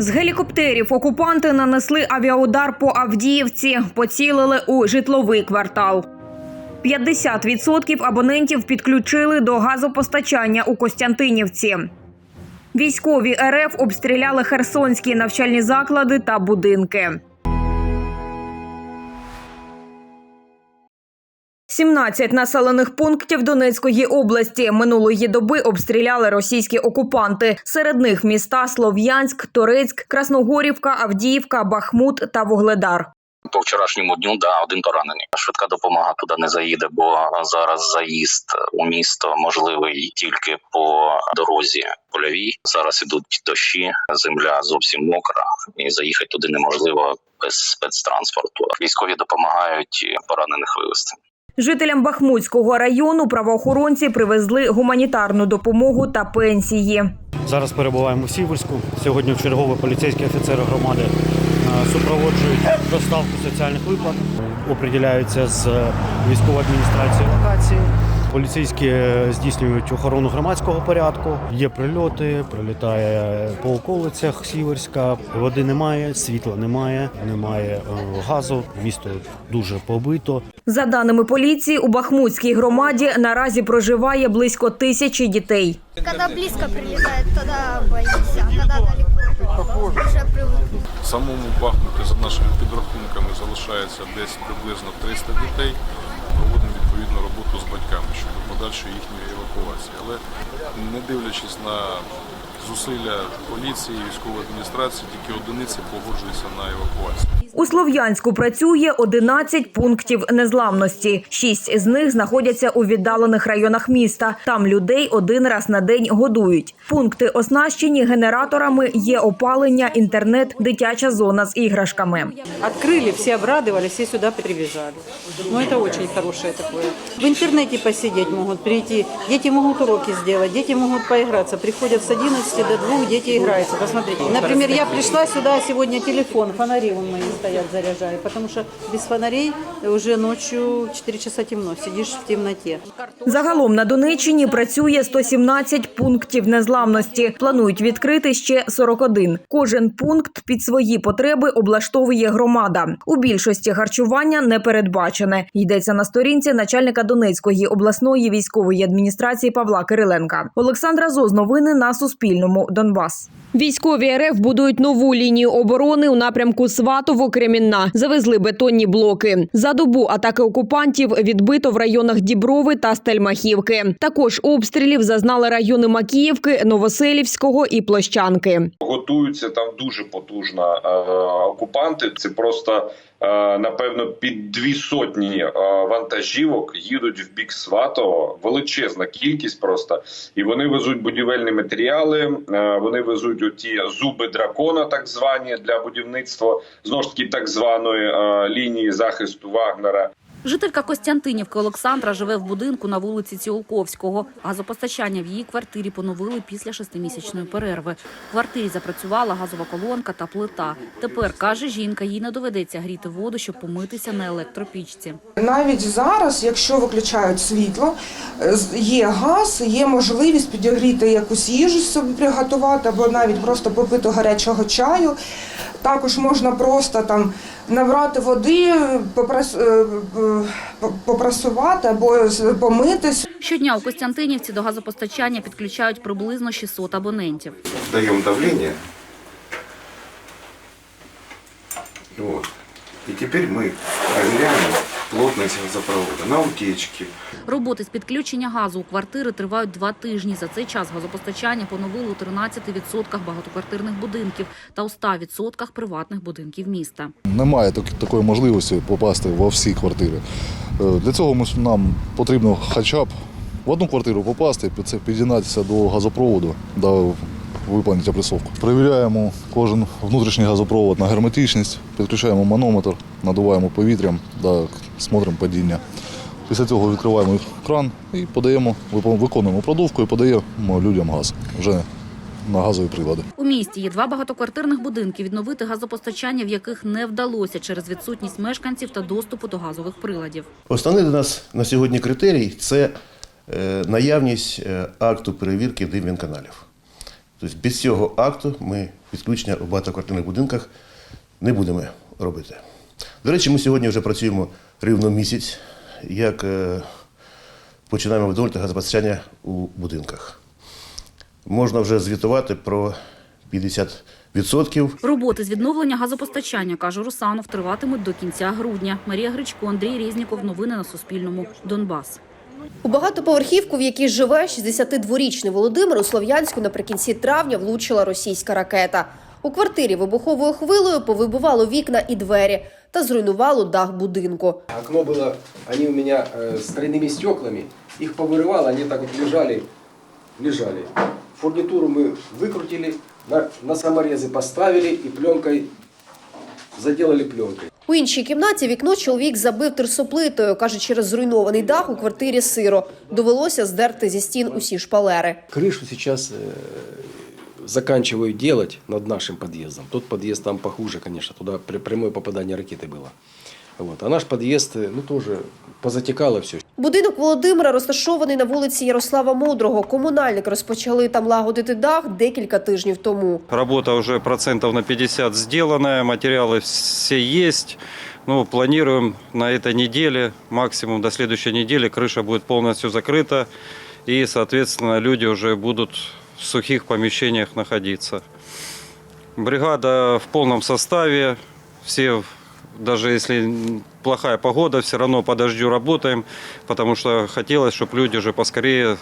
З гелікоптерів окупанти нанесли авіаудар по Авдіївці, поцілили у житловий квартал. 50% абонентів підключили до газопостачання у Костянтинівці. Військові РФ обстріляли херсонські навчальні заклади та будинки. 17 населених пунктів Донецької області минулої доби обстріляли російські окупанти. Серед них міста Слов'янськ, Торецьк, Красногорівка, Авдіївка, Бахмут та Вугледар. По вчорашньому дню да один поранений. Швидка допомога туди не заїде, бо зараз заїзд у місто можливий тільки по дорозі польовій. Зараз ідуть дощі, земля зовсім мокра, і заїхати туди неможливо без спецтранспорту. Військові допомагають поранених вивезти. Жителям Бахмутського району правоохоронці привезли гуманітарну допомогу та пенсії. Зараз перебуваємо в Сіверську. Сьогодні чергові поліцейські офіцери громади е, супроводжують доставку соціальних виплат, оприділяються з військової адміністрації локації. Поліцейські е, здійснюють охорону громадського порядку. Є прильоти, прилітає по околицях Сіверська. Води немає, світла немає, немає е, газу. Місто дуже побито. За даними поліції, у Бахмутській громаді наразі проживає близько тисячі дітей. Когда близко прилетает, тогда боишься, а когда далеко, уже привык. В самому Бахмуті, за нашими підрахунками, залишається десь приблизно 300 дітей. Проводимо відповідну роботу з батьками щодо подальшої їхньої евакуації. Але не дивлячись на зусилля поліції, військової адміністрації, тільки одиниці погоджуються на евакуацію. У Слов'янську працює 11 пунктів незламності. Шість з них знаходяться у віддалених районах міста. Там людей один раз на день годують. Пункти оснащені генераторами, є опалення, інтернет, дитяча зона з іграшками. Открыли, все обрадовались, все сюда прибежали. Ну, это очень хорошее такое. В интернете посидеть могут, прийти. Дети могут уроки сделать, дети могут поиграться. Приходят с 11 до 2, дети играются. Посмотрите. Например, я пришла сюда, сегодня телефон, фонари вон мои стоят, заряжаю. Потому что без фонарей уже ночью 4 часа темно, сидишь в темноте. Загалом на Донеччині працює 117 пунктів незламності. Планують відкрити ще 41. Кожен пункт під свої потреби облаштовує громада. У більшості харчування не передбачене. Йдеться на сторінці начальника Донецької обласної військової адміністрації Павла Кириленка. Олександра Зоз. Новини на Суспільному. Донбас. Військові РФ будують нову лінію оборони у напрямку Сватово-Кремінна. Завезли бетонні блоки. За добу атаки окупантів відбито в районах Діброви та Стельмахівки. Також обстрілів зазнали райони Макіївки, Новоселівського і Площанки. готуються там дуже потужно е, окупанти. Це просто напевно під дві сотні е, вантажівок їдуть в бік Сватово. Величезна кількість просто, і вони везуть будівельні матеріали. е, вони везуть оті зуби дракона, так звані для будівництва знову ж таки так званої е, лінії захисту Вагнера. Жителька Костянтинівки Олександра живе в будинку на вулиці Ціолковського. Газопостачання в її квартирі поновили після шестимісячної перерви. В квартирі запрацювала газова колонка та плита. Тепер, каже жінка, їй не доведеться гріти воду, щоб помитися на електропічці. Навіть зараз, якщо виключають світло, е, є газ, є можливість підігріти якусь їжу собі приготувати, або навіть просто попити гарячого чаю. Також можна просто там набрати води, попрас, е, е, попрасувати або помитись. Щодня у Костянтинівці до газопостачання підключають приблизно 600 абонентів. Даємо давлення. І тепер ми перевіряємо. Плотность газопровода на утечки. Роботи з підключення газу у квартири тривають два тижні. За цей час газопостачання поновили у 13% багатоквартирних будинків та у 100% приватних будинків міста. Немає так- такої можливості попасти во всі квартири. Е, Для цього ми, нам потрібно хоча б в одну квартиру попасти, під- це під'єднатися до газопроводу, да, виповнити опресовку. Перевіряємо кожен внутрішній газопровод на герметичність, підключаємо манометр, надуваємо повітрям, да, смотримо падіння. Після цього відкриваємо кран і подаємо, виконуємо продувку і подаємо людям газ вже на газові прилади. У місті є два багатоквартирних будинки, відновити газопостачання, в яких не вдалося через відсутність мешканців та доступу до газових приладів. Основний для нас на сьогодні критерій це е, наявність е, акту перевірки димвінканалів. Тобто без цього акту ми відключення у багатоквартирних будинках не будемо робити. До речі, ми сьогодні вже працюємо рівно місяць, як е, починаємо відновлювати газопостачання у будинках. Можна вже звітувати про 50%. Роботи з відновлення газопостачання, каже Русанов, триватимуть до кінця грудня. Марія Гричко, Андрій Різніков. Новини на Суспільному. Донбас. У багатоповерхівку, в якій живе 62-річний Володимир, у Слов'янську наприкінці травня влучила російська ракета. У квартирі вибуховою хвилею повибивало вікна і двері та зруйнувало дах будинку. Окно было, они у меня э, с тройными стеклами, их повырывало, они так вот лежали, лежали. Фурнитуру мы выкрутили, на, на саморезы поставили и пленкой заделали пленкой. У іншій кімнаті вікно чоловік забив терсоплитою. Каже, через зруйнований дах у квартирі сиро. Довелося здерти зі стін усі шпалери. Крышу сейчас э, заканчиваю делать над нашим подъездом. Тот подъезд там похуже, конечно, туда при- прямое попадание ракеты было. Вот. А наш подъезд, э, ну тоже позатекало все. Будинок Володимира розташований на вулиці Ярослава Мудрого. Комунальники розпочали там лагодити дах декілька тижнів тому. Работа уже процентов на 50 сделанная, материалы все есть. Ну, планируем на этой неделе, максимум до следующей недели, крыша будет полностью закрыта. И, соответственно, люди уже будут в сухих помещениях находиться. Бригада в полном составе. Все, даже если плохая погода, все равно по дождю работаем, потому что хотелось, чтобы люди уже поскорее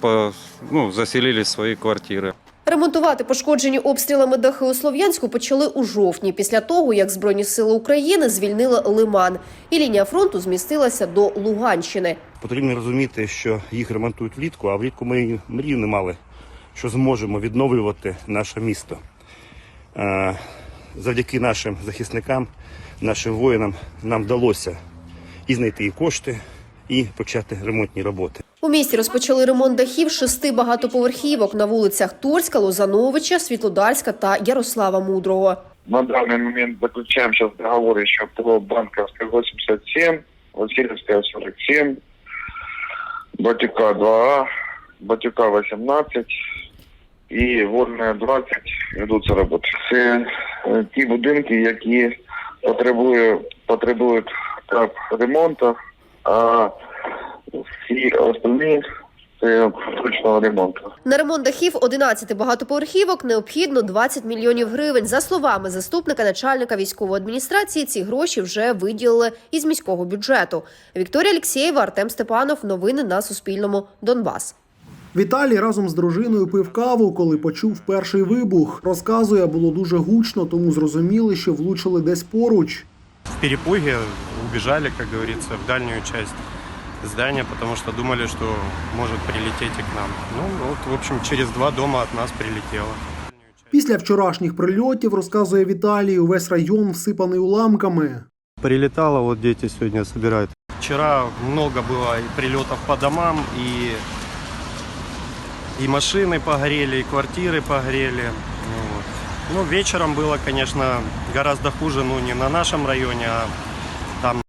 по- ну, заселились в свои квартиры. Ремонтувати пошкоджені обстрілами дахи у Слов'янську почали у жовтні, після того, як Збройні сили України звільнили Лиман. І лінія фронту змістилася до Луганщини. Потрібно розуміти, що їх ремонтують влітку, а влітку ми мрію не мали, що зможемо відновлювати наше місто. Завдяки нашим захисникам, нашим воїнам нам вдалося і знайти і кошти, і почати ремонтні роботи. У місті розпочали ремонт дахів шести багатоповерхівок на вулицях Торська, Лозановича, Світлодарська та Ярослава Мудрого. На данный момент заключаем сейчас договор еще по Банковской 87, Васильевская 47, Батюка 2А, Батюка 18 і Вольная 20 ведуться роботи. Це е, ті будинки, які потребує, потребують так, ремонту, а всі остальні це точного ремонту. На ремонт дахів 11 багатоповерхівок необхідно 20 мільйонів гривень. За словами заступника начальника військової адміністрації, ці гроші вже виділили із міського бюджету. Вікторія Алексєєва, Артем Степанов. Новини на Суспільному. Донбас. Віталій разом з дружиною пив каву, коли почув перший вибух. Розказує, було дуже гучно, тому зрозуміли, що влучили десь поруч. В перепуге убежали, как говорится, в дальнюю часть здания, потому что думали, что может прилететь и к нам. Ну вот, в общем, через два дома от нас прилетело. Після вчорашніх прильотів, розказує Віталій, увесь район всипаний уламками. Прилетало, вот дети сегодня собирают. Вчера много было и прилетов по домам, и, и машины погорели, и квартиры погорели. Ну, вот. ну, вечером было, конечно, гораздо хуже, ну, не на нашем районе, а там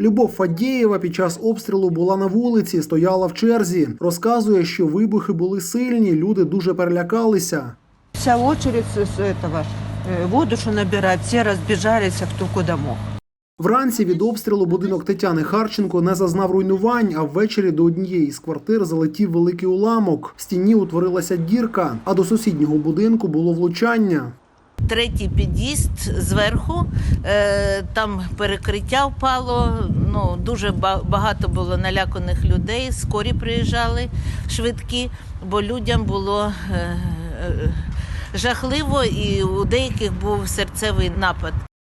Любов Фадєєва під час обстрілу була на вулиці, стояла в черзі. Розказує, що вибухи були сильні, люди дуже перелякалися. Вся очередь с, с этого э, воду, что набирать, все разбежались, а кто куда мог. Вранці від обстрілу будинок Тетяни Харченко не зазнав руйнувань, а ввечері до однієї з квартир залетів великий уламок. В стіні утворилася дірка, а до сусіднього будинку було влучання. Третій під'їзд зверху, е, там перекриття впало, ну, дуже багато було наляканих людей, скорі приїжджали швидкі, бо людям було е, е, жахливо і у деяких був серцевий напад.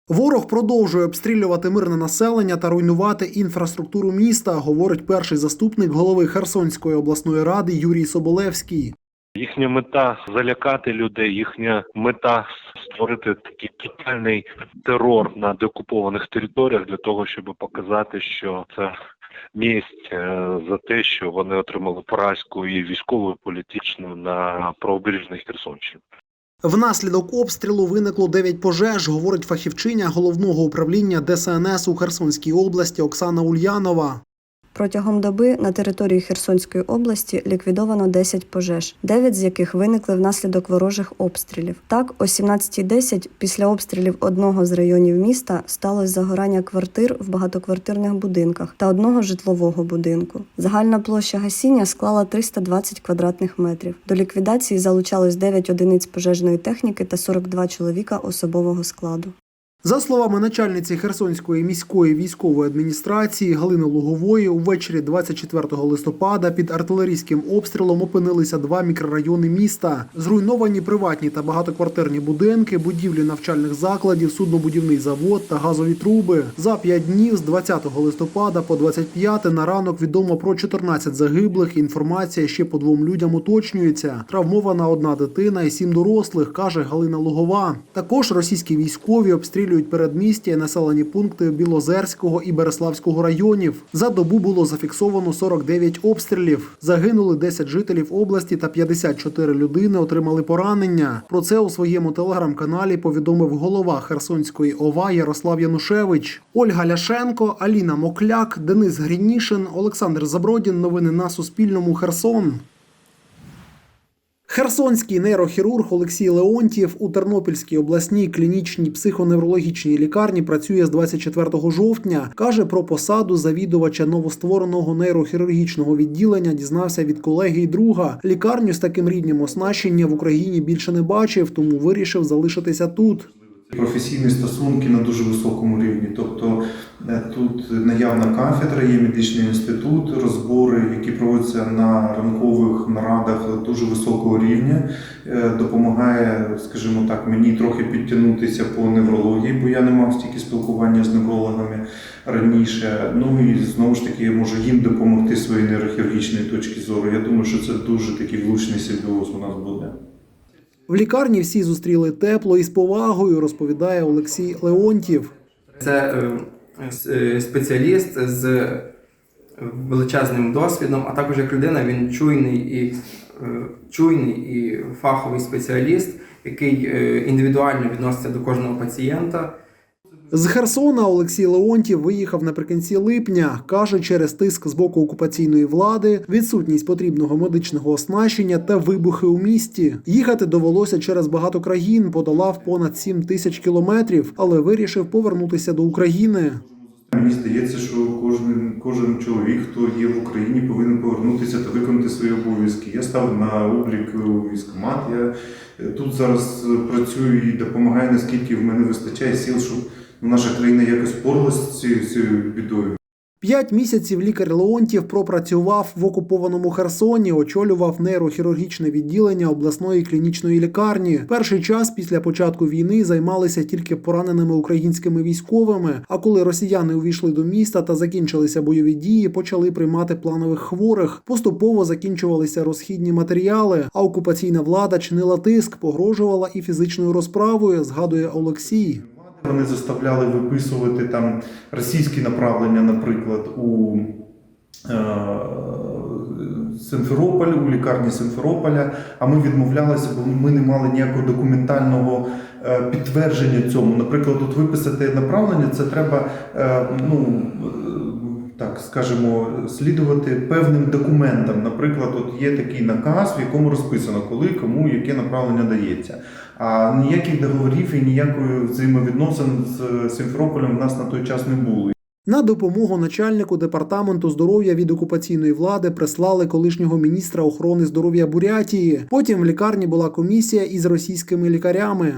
Ворог продовжує обстрілювати мирне населення та руйнувати інфраструктуру міста, говорить перший заступник голови Херсонської обласної ради Юрій Соболевський. Їхня мета залякати людей, їхня мета створити такий тотальний терор на деокупованих територіях для того, щоб показати, що це місць е, за те, що вони отримали поразку і військову, і політичну на правобережних Херсонщині. Внаслідок обстрілу виникло 9 пожеж, говорить фахівчиня головного управління ДСНС у Херсонській області Оксана Ульянова. Протягом доби на території Херсонської області ліквідовано 10 пожеж, 9 з яких виникли внаслідок ворожих обстрілів. Так, о 17.10 після обстрілів одного з районів міста сталося загорання квартир в багатоквартирних будинках та одного житлового будинку. Загальна площа гасіння склала 320 квадратних метрів. До ліквідації залучалось 9 одиниць пожежної техніки та 42 чоловіка особового складу. За словами начальниці Херсонської міської військової адміністрації Галини Лугової, увечері 24 листопада під артилерійським обстрілом опинилися два мікрорайони міста. Зруйновані приватні та багатоквартирні будинки, будівлі навчальних закладів, суднобудівний завод та газові труби. За п'ять днів з 20 листопада по 25 на ранок відомо про 14 загиблих. Інформація ще по двом людям уточнюється. Травмована одна дитина і сім дорослих, каже Галина Лугова. Також російські військові обстрілюють передмістя і населені пункти Білозерського і Береславського районів. За добу було зафіксовано 49 обстрілів. Загинули 10 жителів області та 54 людини отримали поранення. Про це у своєму телеграм-каналі повідомив голова Херсонської ОВА Ярослав Янушевич. Ольга Ляшенко, Аліна Мокляк, Денис Грінішин, Олександр Забродін. Новини на Суспільному. Херсон. Херсонський нейрохірург Олексій Леонтьєв у Тернопільській обласній клінічній психоневрологічній лікарні працює з 24 жовтня. Каже про посаду завідувача новоствореного нейрохірургічного відділення. Дізнався від колеги і друга. Лікарню з таким рівнем оснащення в Україні більше не бачив, тому вирішив залишитися тут. Професійні стосунки на дуже високому рівні. Тобто тут наявна кафедра, є медичний інститут, розбори, які проводяться на ранкових нарадах дуже високого рівня. Е, Допомагає, скажімо так, мені трохи підтягнутися по неврології, бо я не мав стільки спілкування з неврологами раніше. Ну і знову ж таки я можу їм допомогти своєї нейрохірургічної точки зору. Я думаю, що це дуже такий влучний симбіоз у нас буде. В лікарні всі зустріли тепло і з повагою, розповідає Олексій Леонтьєв. Це е, е, спеціаліст з величезним досвідом, а також як людина він чуйний і е, чуйний і фаховий спеціаліст, який е, індивідуально відноситься до кожного пацієнта. З Херсона Олексій Леонтів виїхав наприкінці липня. Каже, через тиск з боку окупаційної влади, відсутність потрібного медичного оснащення та вибухи у місті. Їхати довелося через багато країн, подолав понад 7 тисяч кілометрів, але вирішив повернутися до України. Мені здається, що кожен, кожен чоловік, хто є в Україні, повинен повернутися та виконати свої обов'язки. Я став на облік у військкомат. Я е, тут зараз працюю і допомагаю, наскільки в мене вистачає сил, щоб наша країна якось впоралася з цією, цією бідою. П'ять місяців лікар Леонтів пропрацював в окупованому Херсоні, очолював нейрохірургічне відділення обласної клінічної лікарні. Перший час після початку війни займалися тільки пораненими українськими військовими. А коли росіяни увійшли до міста та закінчилися бойові дії, почали приймати планових хворих. Поступово закінчувалися розхідні матеріали. А окупаційна влада чинила тиск, погрожувала і фізичною розправою. Згадує Олексій. Вони заставляли виписувати там російські направлення, наприклад, у е, Симферополь, у лікарні Симферополя, а ми відмовлялися, бо ми не мали ніякого документального е, підтвердження цьому. Наприклад, от виписати направлення, це треба, е, ну, так скажемо, слідувати певним документам. Наприклад, от є такий наказ, в якому розписано, коли кому яке направлення дається. А ніяких договорів і ніякої взаємовідносин з Симферополем в нас на той час не було. На допомогу начальнику департаменту здоров'я від окупаційної влади прислали колишнього міністра охорони здоров'я Бурятії. Потім в лікарні була комісія із російськими лікарями.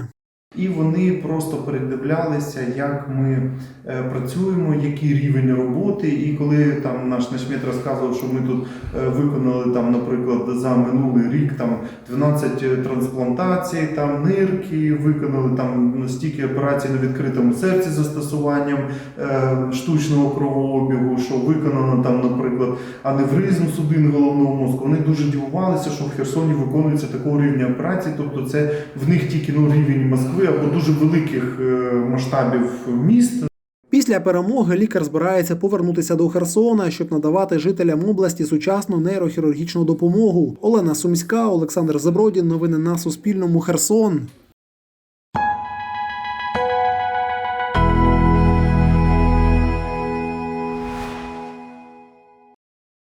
І вони просто передивлялися, як ми е, працюємо, який рівень роботи. І коли там наш начмет розказував, що ми тут е, виконали там, наприклад, за минулий рік там 12 трансплантацій, там нирки, виконали там ну, стільки операцій на відкритому серці застосуванням е, штучного кровообігу, що виконано там, наприклад, аневризм судин головного мозку. Вони дуже дивувалися, що в Херсоні виконується такого рівня операцій, тобто це в них тільки ну рівень Москви або дуже великих е, масштабів міст. Після перемоги лікар збирається повернутися до Херсона, щоб надавати жителям області сучасну нейрохірургічну допомогу. Олена Сумська, Олександр Забродін. Новини на Суспільному. Херсон.